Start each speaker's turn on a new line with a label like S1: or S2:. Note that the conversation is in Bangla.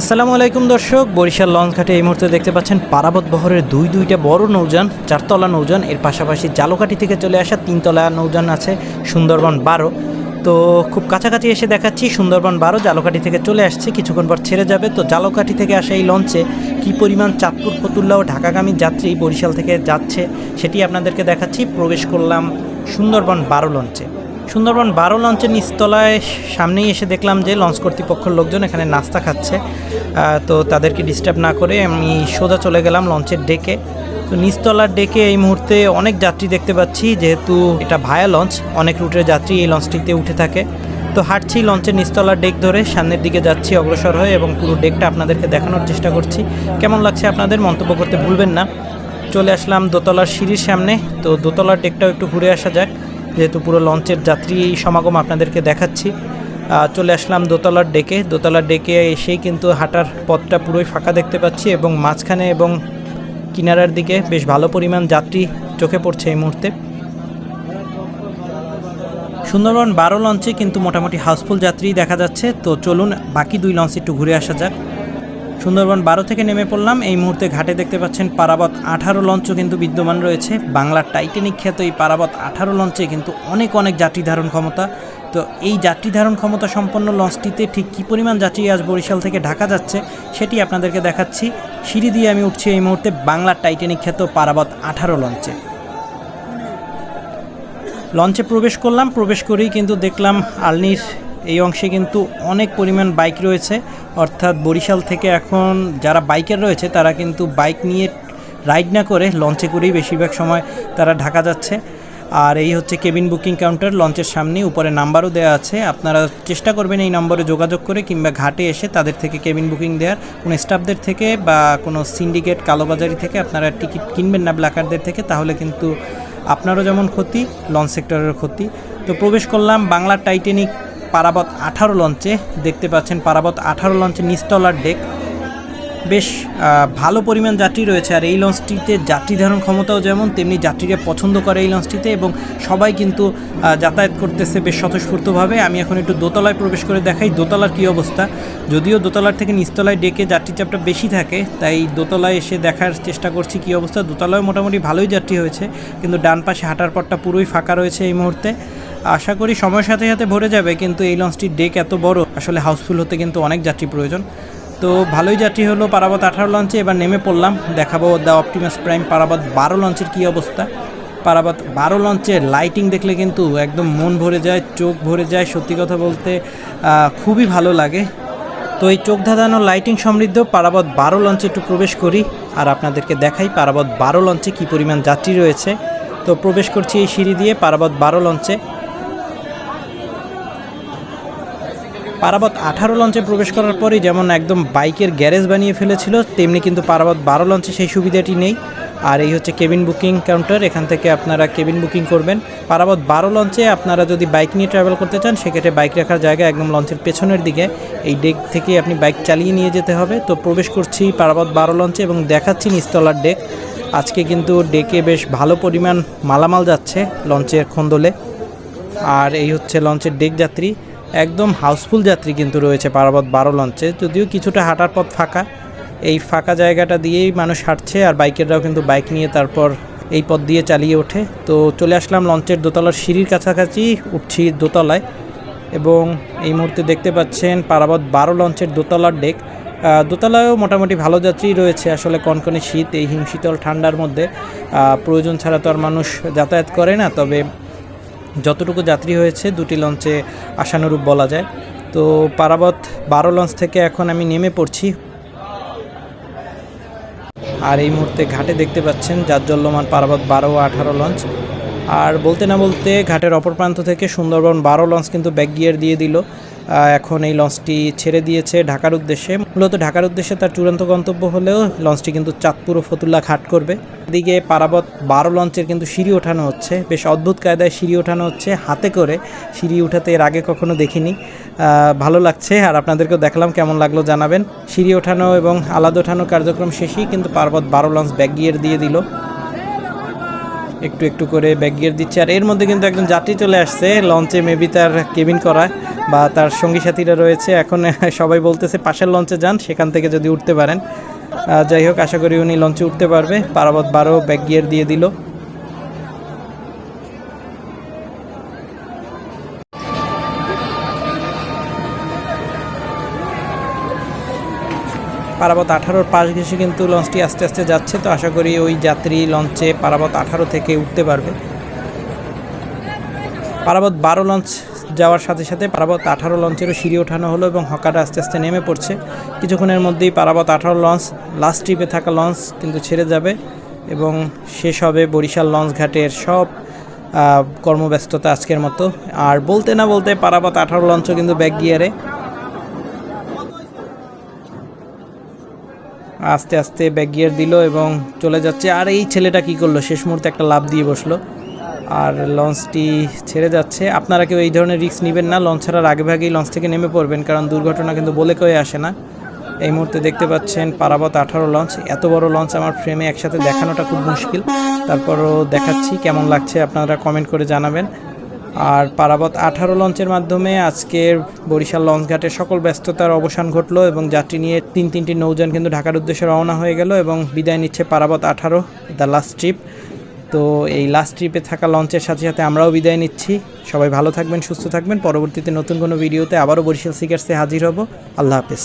S1: আসসালামু আলাইকুম দর্শক, বরিশাল লঞ্চ ঘাটে এই মুহূর্তে দেখতে পাচ্ছেন পারাবত বহরের দুই দুইটা বড় নৌযান, চারতলা নৌযান। এর পাশাপাশি জালকাঠি থেকে চলে আসা তিনতলা নৌযান আছে সুন্দরবন বারো। তো খুব কাছাকাছি এসে দেখাচ্ছি সুন্দরবন বারো, জালকাঠি থেকে চলে আসছে, কিছুক্ষণ পর ছেড়ে যাবে। তো জালকাঠি থেকে আসা এই লঞ্চে কী পরিমাণ চাঁদপুর, ফতুল্লা ও ঢাকাগামী যাত্রী বরিশাল থেকে যাচ্ছে, সেটি আপনাদেরকে দেখাচ্ছি। প্রবেশ করলাম সুন্দরবন বারো লঞ্চে। সুন্দরবন বারো লঞ্চের নিচতলায় সামনেই এসে দেখলাম যে লঞ্চ কর্তৃপক্ষের লোকজন এখানে নাস্তা খাচ্ছে। তো তাদেরকে ডিস্টার্ব না করে আমি সোজা চলে গেলাম লঞ্চের ডেকে। তো নিচতলার ডেকে এই মুহূর্তে অনেক যাত্রী দেখতে পাচ্ছি, যেহেতু এটা ভায়া লঞ্চ, অনেক রুটের যাত্রী এই লঞ্চটিতে উঠে থাকে। তো হাঁটছি লঞ্চের নিচতলার ডেক ধরে, সামনের দিকে যাচ্ছি অগ্রসর হয়ে এবং পুরো ডেকটা আপনাদেরকে দেখানোর চেষ্টা করছি। কেমন লাগছে আপনাদের মন্তব্য করতে ভুলবেন না। চলে আসলাম দোতলার সিঁড়ির সামনে, তো দোতলার ডেকটাও একটু ঘুরে আসা যাক। যেহেতু পুরো লঞ্চের যাত্রী এই সমাগম আপনাদেরকে দেখাচ্ছি চলে আসলাম দোতলার ডেকে। দোতলার ডেকে এসেই কিন্তু হাঁটার পথটা পুরোই ফাঁকা দেখতে পাচ্ছি এবং মাঝখানে এবং কিনারার দিকে বেশ ভালো পরিমাণ যাত্রী চোখে পড়ছে এই মুহূর্তে। সুন্দরবন বারো লঞ্চে কিন্তু মোটামুটি হাউসফুল যাত্রী দেখা যাচ্ছে। তো চলুন বাকি দুই লঞ্চ একটু ঘুরে আসা যাক। সুন্দরবন বারো থেকে নেমে পড়লাম। এই মুহূর্তে ঘাটে দেখতে পাচ্ছেন পারাবত আঠারো লঞ্চও কিন্তু বিদ্যমান রয়েছে। বাংলার টাইটানিক খ্যাত এই পারাবত আঠারো লঞ্চে কিন্তু অনেক অনেক যাত্রী ধারণ ক্ষমতা। তো এই যাত্রী ধারণ ক্ষমতা সম্পন্ন লঞ্চটিতে ঠিক কী পরিমাণ যাত্রী আজ বরিশাল থেকে ঢাকা যাচ্ছে, সেটি আপনাদেরকে দেখাচ্ছি। সিঁড়ি দিয়ে আমি উঠছি এই মুহূর্তে বাংলার টাইটানিক খ্যাত পারাবত আঠারো লঞ্চে। লঞ্চে প্রবেশ করলাম, প্রবেশ করেই কিন্তু দেখলাম আলনির এই অংশে কিন্তু অনেক পরিমাণ বাইক রয়েছে। অর্থাৎ বরিশাল থেকে এখন যারা বাইকের রয়েছে, তারা কিন্তু বাইক নিয়ে রাইড না করে লঞ্চে করেই বেশিরভাগ সময় তারা ঢাকা যাচ্ছে। আর এই হচ্ছে কেবিন বুকিং কাউন্টার, লঞ্চের সামনে উপরে নাম্বারও দেওয়া আছে। আপনারা চেষ্টা করবেন এই নম্বরে যোগাযোগ করে কিংবা ঘাটে এসে তাদের থেকে কেবিন বুকিং দেওয়ার। কোনো স্টাফদের থেকে বা কোনো সিন্ডিকেট কালোবাজারি থেকে আপনারা টিকিট কিনবেন না ব্ল্যাকারদের থেকে, তাহলে কিন্তু আপনারও যেমন ক্ষতি, লঞ্চ সেক্টরের ক্ষতি। তো প্রবেশ করলাম বাংলা টাইটানিক পারাবত আঠারো লঞ্চে দেখতে পাচ্ছেন, পারাবত আঠারো লঞ্চে নিচতলার ডেক বেশ ভালো পরিমাণ যাত্রী রয়েছে আর এই লঞ্চটিতে যাত্রী ধারণ ক্ষমতাও যেমন তেমনি যাত্রীরা পছন্দ করে এই লঞ্চটিতে এবং সবাই কিন্তু যাতায়াত করতেছে বেশ স্বতঃস্ফূর্তভাবে। আমি এখন একটু দোতলায় প্রবেশ করে দেখাই দোতলার কী অবস্থা। যদিও দোতলার থেকে নিচতলায় ডেকে যাত্রী চাপটা বেশি থাকে, তাই দোতলায় এসে দেখার চেষ্টা করছি কী অবস্থা। দোতলায় মোটামুটি ভালোই যাত্রী হয়েছে, কিন্তু ডান পাশে হাঁটার পথটা পুরোই ফাঁকা রয়েছে এই মুহূর্তে। আশা করি সময়ের সাথে সাথে ভরে যাবে, কিন্তু এই লঞ্চটির ডেক এত বড়, আসলে হাউসফুল হতে কিন্তু অনেক যাত্রী প্রয়োজন। তো ভালোই যাত্রী হলো পারাবত আঠারো লঞ্চে, এবার নেমে পড়লাম, দেখাবো দ্য অপটিমাস প্রাইম পারাবত বারো লঞ্চের কী অবস্থা। পারাবত বারো লঞ্চের লাইটিং দেখলে কিন্তু একদম মন ভরে যায়, চোখ ভরে যায়, সত্যি কথা বলতে খুবই ভালো লাগে। তো এই চোখ ধাঁধানো লাইটিং সমৃদ্ধ, পারাবত বারো লঞ্চে একটু প্রবেশ করি, আর আপনাদেরকে দেখাই পারাবত বারো লঞ্চে কী পরিমাণ যাত্রী রয়েছে। তো প্রবেশ করছি এই সিঁড়ি দিয়ে, পারাবত বারো লঞ্চে। পারাবত আঠারো লঞ্চে প্রবেশ করার পরেই যেমন একদম বাইকের গ্যারেজ বানিয়ে ফেলেছিল, তেমনি কিন্তু পারাবত বারো লঞ্চে সেই সুবিধাটি নেই। আর এই হচ্ছে কেবিন বুকিং কাউন্টার, এখান থেকে আপনারা কেবিন বুকিং করবেন। পারাবত বারো লঞ্চে আপনারা যদি বাইক নিয়ে ট্রাভেল করতে চান, সেক্ষেত্রে বাইক রাখার জায়গা একদম লঞ্চের পেছনের দিকে। এই ডেক থেকে আপনি বাইক চালিয়ে নিয়ে যেতে হবে। তো প্রবেশ করছি পারাবত বারো লঞ্চে এবং দেখাচ্ছি নিস্তলার ডেক আজকে কিন্তু ডেকে বেশ ভালো পরিমাণ মালামাল যাচ্ছে লঞ্চের খন্দলে। আর এই হচ্ছে লঞ্চের ডেক যাত্রী। একদম হাউসফুল যাত্রী কিন্তু রয়েছে পারাবত বারো লঞ্চে। যদিও কিছুটা হাঁটার পথ ফাঁকা। এই ফাঁকা জায়গাটা দিয়েই মানুষ হাঁটছে আর বাইকেররাও কিন্তু বাইক নিয়ে তারপর এই পথ দিয়ে চালিয়ে ওঠে। তো চলে আসলাম লঞ্চের দোতলার সিঁড়ির কাছাকাছি, উঠছি দোতলায় এবং এই মুহূর্তে দেখতে পাচ্ছেন পারাবত বারো লঞ্চের দোতলার ডেক। দোতলায়ও মোটামুটি ভালো যাত্রী রয়েছে। আসলে কনকনে শীত, এই হিমশীতল ঠান্ডার মধ্যে প্রয়োজন ছাড়া তো আর মানুষ যাতায়াত করে না। তবে যতটুকু যাত্রী হয়েছে, দুটি লঞ্চে আশানুরূপ বলা যায়। তো পারাবত বারো লঞ্চ থেকে এখন আমি নেমে পড়ছি। আর এই মুহূর্তে ঘাটে দেখতে পাচ্ছেন জাজ্জল্যমান পারাবত বারো ও আঠারো লঞ্চ। আর বলতে না বলতে ঘাটের অপর প্রান্ত থেকে সুন্দরবন বারো লঞ্চ কিন্তু ব্যাক গিয়ার দিয়ে দিল। এখন এই লঞ্চটি ছেড়ে দিয়েছে ঢাকার উদ্দেশ্যে। মূলত ঢাকার উদ্দেশ্যে তার চূড়ান্ত গন্তব্য হলেও লঞ্চটি কিন্তু চাঁদপুর ও ফতুল্লা ঘাট করবে। এদিকে পারাবত বারো লঞ্চের কিন্তু সিঁড়ি ওঠানো হচ্ছে। বেশ অদ্ভুত কায়দায় সিঁড়ি ওঠানো হচ্ছে। হাতে করে সিঁড়ি উঠাতে এর আগে কখনো দেখিনি। ভালো লাগছে। আর আপনাদেরকেও দেখলাম কেমন লাগল জানাবেন। সিঁড়ি ওঠানো এবং আলাদা ওঠানো কার্যক্রম শেষেই কিন্তু পার্বত বারো লঞ্চ ব্যাক গিয়ার দিয়ে দিল। একটু একটু করে ব্যাক গিয়ার দিচ্ছে। আর এর মধ্যে কিন্তু একজন যাত্রী চলে আসছে লঞ্চে মেবি তার কেবিন করা বা তার সঙ্গী সাথীরা রয়েছে। এখন সবাই বলতেছে, পাশের লঞ্চে যান, সেখান থেকে যদি উঠতে পারেন। যাই হোক, আশা করি উনি লঞ্চে উঠতে পারবে। পারাবত বারো ব্যাক গিয়ার দিয়ে দিল। পারাবত আঠারোর পাশ ঘেসে কিন্তু লঞ্চটি আস্তে আস্তে যাচ্ছে। তো আশা করি ওই যাত্রী লঞ্চে পারাবত আঠারো থেকে উঠতে পারবে। পারাবত বারো লঞ্চ যাওয়ার সাথে সাথে পারাবত আঠারো লঞ্চেরও সিঁড়ি ওঠানো হলো এবং হকাররা আস্তে আস্তে নেমে পড়ছে। কিছুক্ষণের মধ্যেই পারাবত আঠারো লঞ্চ, লাস্ট ট্রিপে থাকা লঞ্চ কিন্তু ছেড়ে যাবে এবং শেষ হবে বরিশাল লঞ্চ ঘাটের সব কর্মব্যস্ততা আজকের মতো। আর বলতে না বলতে পারাবত আঠারো লঞ্চও কিন্তু ব্যাক গিয়ারে আস্তে আস্তে ব্যাক গিয়ার দিল এবং চলে যাচ্ছে। আর এই ছেলেটা কি করল? শেষ মুহূর্তে একটা লাভ দিয়ে বসল। আর লঞ্চটি ছেড়ে যাচ্ছে। আপনারা কেউ এই ধরনের রিস্ক নেবেন না। লঞ্চ ছাড়ার আগে ভাগেই লঞ্চ থেকে নেমে পড়বেন, কারণ দুর্ঘটনা কিন্তু বলে কেউ আসে না। এই মুহূর্তে দেখতে পাচ্ছেন পারাবত আঠারো লঞ্চ। এত বড় লঞ্চ আমার ফ্রেমে একসাথে দেখানোটা খুব মুশকিল। তারপরও দেখাচ্ছি কেমন লাগছে, আপনারা কমেন্ট করে জানাবেন। আর পারাবত আঠারো লঞ্চের মাধ্যমে আজকের বরিশাল লঞ্চ ঘাটের সকল ব্যস্ততার অবসান ঘটলো এবং যাত্রী নিয়ে তিন তিনটি নৌযান কিন্তু ঢাকার উদ্দেশ্যে রওনা হয়ে গেল এবং বিদায় নিচ্ছে পারাবত আঠারো দ্য লাস্ট ট্রিপ তো এই লাস্ট ট্রিপে থাকা লঞ্চের সাথে সাথে আমরাও বিদায় নিচ্ছি। সবাই ভালো থাকবেন, সুস্থ থাকবেন। পরবর্তীতে নতুন কোনো ভিডিওতে আবারও বরিশাল সিকার্সে হাজির হব। আল্লাহ হাফেজ।